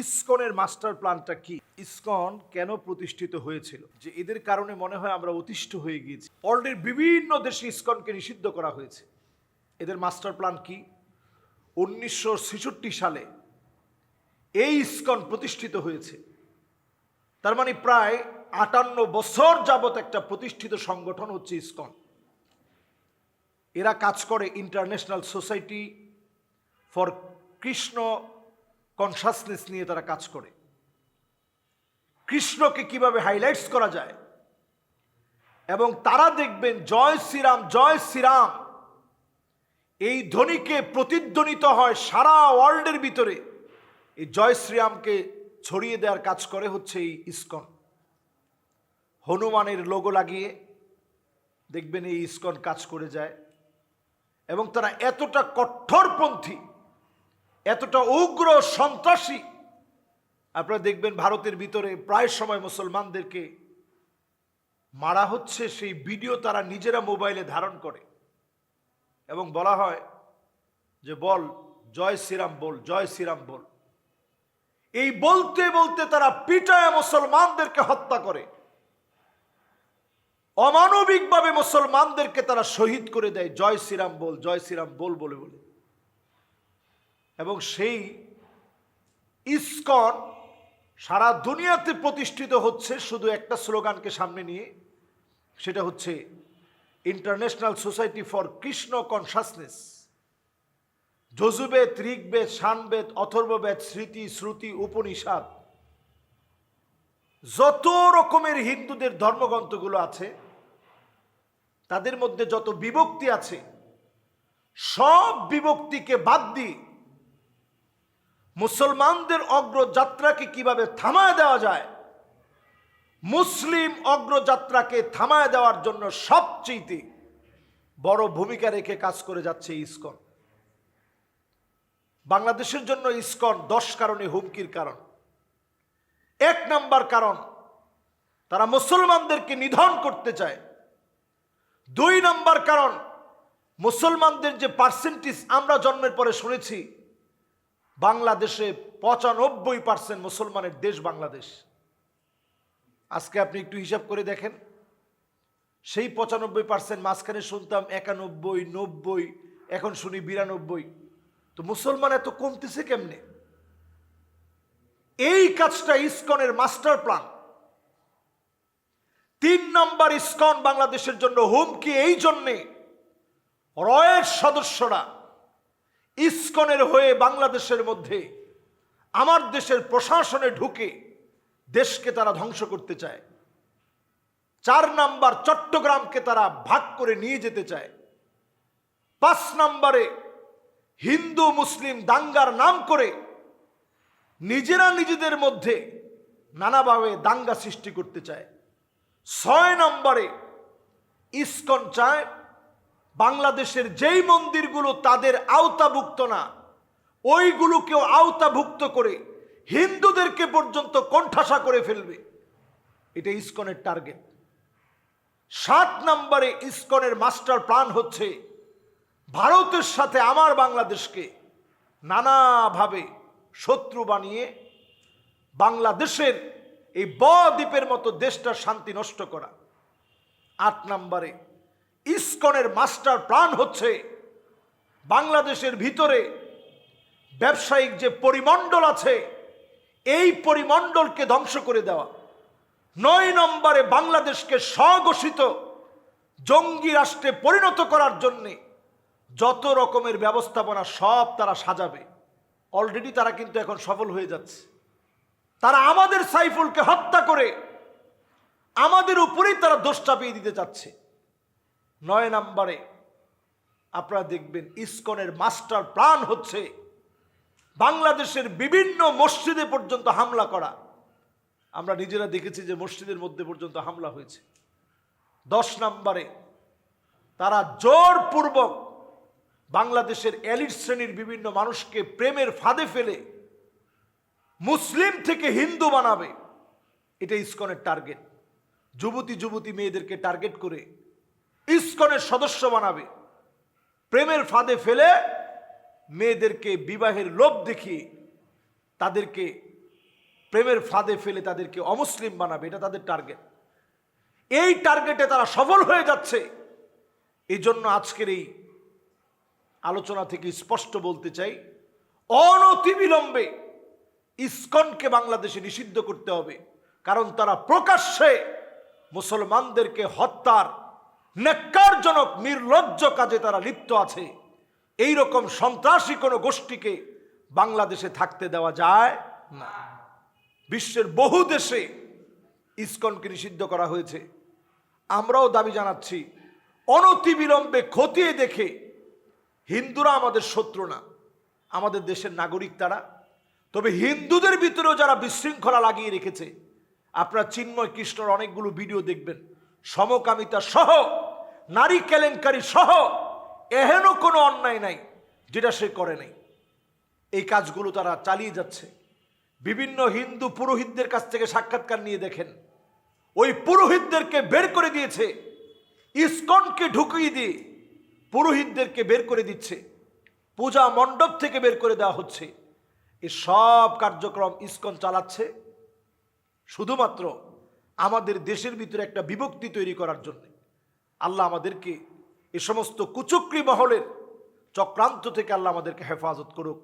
ইসকনের master প্ল্যানটা কি? ISKCON কেন প্রতিষ্ঠিত হয়েছিল? যে এদের কারণে মনে হয় আমরা অতিষ্ঠ হয়ে গিয়েছি। অলরেডি বিভিন্ন দেশে ইসকনকে নিষিদ্ধ করা হয়েছে। এদের মাস্টার প্ল্যান কি? উনিশশো ছেষট্টি সালে এই ইসকন প্রতিষ্ঠিত হয়েছে। তার মানে প্রায় আটান্ন বছর যাবত একটা প্রতিষ্ঠিত সংগঠন হচ্ছে ইসকন। এরা কাজ করে International Society for Krishna Consciousness নিয়ে তারা কাজ করে। কৃষ্ণকে কীভাবে হাইলাইটস করা যায়? এবং তারা দেখবেন, জয় শ্রীরাম জয় শ্রীরাম, এই ধ্বনিকে প্রতিধ্বনিত হয় সারা ওয়ার্ল্ডের ভিতরে। এই জয় শ্রীরামকে ছড়িয়ে দেওয়ার কাজ করে হচ্ছে এই ইস্কন। হনুমানের লোগো লাগিয়ে দেখবেন এই ইস্কন কাজ করে যায়। এবং তারা এতটা কঠোরপন্থী এতটা উগ্র সন্ত্রাসী। আপনারা দেখবেন ভারতের ভিতরে প্রায় সময় মুসলমানদেরকে মারা হচ্ছে, সেই ভিডিও তারা নিজেরা মোবাইলে ধারণ করে। এবং বলা হয় যে, বল, জয় শ্রীরাম বল, জয় শ্রীরাম বল। এই বলতে বলতে তারা পিটায় মুসলমানদেরকে হত্যা করে। অমানবিকভাবে মুসলমানদেরকে তারা শহীদ করে দেয়, জয় শ্রীরাম বল, জয় শ্রীরাম বল বলে বলে। এবং সেই ইসকন সারা দুনিয়াতে প্রতিষ্ঠিত হচ্ছে শুধু একটা স্লোগানকে সামনে নিয়ে, সেটা হচ্ছে International Society for Krishna Consciousness Yajurveda, Rigveda Samaveda Atharvaveda, Smriti, Shruti, Upanishad, যত রকমের হিন্দুদের ধর্মগ্রন্থগুলো আছে, তাদের মধ্যে যত বিভক্তি আছে, সব বিভক্তিকে বাদ দিয়ে মুসলমানদের অগ্রযাত্রাকে কীভাবে থামায় দেওয়া যায়? মুসলিম অগ্রযাত্রাকে থামায় দেওয়ার জন্য সবচেয়ে বড় ভূমিকা রেখে কাজ করে যাচ্ছে ইসকন। বাংলাদেশের জন্য ইসকন দশ কারণে হুমকির কারণ। এক নাম্বার কারণ, তারা মুসলমানদেরকে নিধন করতে চায়। দুই নাম্বার কারণ, মুসলমানদের যে পার্সেন্টেজ আমরা জন্মের পরে শুনেছি বাংলাদেশে পঁচানব্বই পার্সেন্ট মুসলমানের দেশ বাংলাদেশ। আজকে আপনি একটু হিসাব করে দেখেন। সেই পঁচানব্বই পার্সেন্ট মাঝখানে শুনতাম একানব্বই, নব্বই, এখন শুনি বিরানব্বই। তো মুসলমান এত কমতেছে কেমনে? এই কাজটা ইস্কনের মাস্টার প্ল্যান। তিন নম্বর ইস্কন বাংলাদেশের জন্য হুমকি এই জন্যে। রয়ের সদস্যরা ইসকনের হয়ে বাংলাদেশের মধ্যে, আমার দেশের প্রশাসনে ঢুকে দেশকে তারা ধ্বংস করতে চায়। চার নাম্বার চট্টগ্রামকে তারা ভাগ করে নিয়ে যেতে চায়। পাঁচ নাম্বারে হিন্দু, মুসলিম দাঙ্গার নাম করে নিজেরা নিজেদের মধ্যে নানাভাবে দাঙ্গা সৃষ্টি করতে চায়। ছয় নম্বরে ইস্কন চায় বাংলাদেশের যেই মন্দিরগুলো তাদের আওতাভুক্ত না, ওইগুলোকেও আওতাভুক্ত করে হিন্দুদেরকে পর্যন্ত কণ্ঠাসা করে ফেলবে। এটা ইস্কনের টার্গেট। সাত নম্বরে ইস্কনের মাস্টার প্ল্যান হচ্ছে ভারতের সাথে আমার বাংলাদেশকে নানাভাবে শত্রু বানিয়ে বাংলাদেশের এই বদ্বীপের মতো দেশটার শান্তি নষ্ট করা। আট নম্বরে ইসকনের মাস্টার প্ল্যান হচ্ছে বাংলাদেশের ভিতরে ব্যবসায়িক যে পরিমণ্ডল আছে, এই পরিমণ্ডলকে ধ্বংস করে দেওয়া। নয় নম্বরে বাংলাদেশকে স্বঘোষিত জঙ্গি রাষ্ট্রে পরিণত করার জন্যে যত রকমের ব্যবস্থাপনা সব তারা সাজাবে। অলরেডি তারা কিন্তু এখন সফল হয়ে যাচ্ছে। তারা আমাদের সাইফুলকে হত্যা করে আমাদের উপরেই তারা দোষ চাপিয়ে দিতে চাচ্ছে। নয় নম্বরে আপনারা দেখবেন ইসকনের মাস্টার প্ল্যান হচ্ছে বাংলাদেশের বিভিন্ন মসজিদে পর্যন্ত হামলা করা। আমরা নিজেরা দেখেছি যে মসজিদের মধ্যে পর্যন্ত হামলা হয়েছে। দশ নম্বরে তারা জোরপূর্বক বাংলাদেশের এলিট শ্রেণির বিভিন্ন মানুষকে প্রেমের ফাঁদে ফেলে মুসলিম থেকে হিন্দু বানাবে। এটা ইসকনের টার্গেট। যুবতী যুবতী মেয়েদেরকে টার্গেট করে ইসকনের সদস্য বানাবে। প্রেমের ফাঁদে ফেলে মেয়েদেরকে বিবাহের লোভ দেখিয়ে তাদেরকে প্রেমের ফাঁদে ফেলে তাদেরকে অমুসলিম বানাবে, এটা তাদের টার্গেট এই টার্গেটে তারা সফল হয়ে যাচ্ছে। এই জন্য আজকের এই আলোচনা থেকে স্পষ্ট বলতে চাই, অনতিবিলম্বে ইস্কনকে বাংলাদেশে নিষিদ্ধ করতে হবে। কারণ তারা প্রকাশ্যে মুসলমানদেরকে হত্যার নেককারজনক নির্লজ্জ কাজে তারা লিপ্ত আছে। এই রকম সন্ত্রাসী কোনো গোষ্ঠীকে বাংলাদেশে থাকতে দেওয়া যায় না। বিশ্বের বহু দেশে ইসকনকে নিষিদ্ধ করা হয়েছে। আমরাও দাবি জানাচ্ছি, অনতিবিলম্বে খতিয়ে দেখে হিন্দুরা আমাদের শত্রু না, আমাদের দেশের নাগরিক তারা। তবে হিন্দুদের ভিতরেও যারা বিশৃঙ্খলা লাগিয়ে রেখেছে, আপনারা চিন্ময় কৃষ্ণর অনেকগুলো ভিডিও দেখবেন, সমকামিতা সহ নারী কেলেঙ্কারি সহ এহেন কোনো অন্যায় নাই যেটা সে করে নাই। এই কাজগুলো তারা চালিয়ে যাচ্ছে। বিভিন্ন হিন্দু পুরোহিতদের কাছ থেকে সাক্ষাৎকার নিয়ে দেখেন। ওই পুরোহিতদেরকে বের করে দিয়েছে। ইস্কনকে ঢুকিয়ে দিয়ে পুরোহিতদেরকে বের করে দিচ্ছে। পূজা মণ্ডপ থেকে বের করে দেওয়া হচ্ছে। এই সব কার্যক্রম ইস্কন চালাচ্ছে। শুধুমাত্র আমাদের দেশের ভিতরে একটা বিভক্তি তৈরি করার জন্য। আল্লাহ আমাদেরকে এ সমস্ত কুচুকরি মহলের চক্রান্ত থেকে আল্লাহ আমাদেরকে হেফাজত করুক।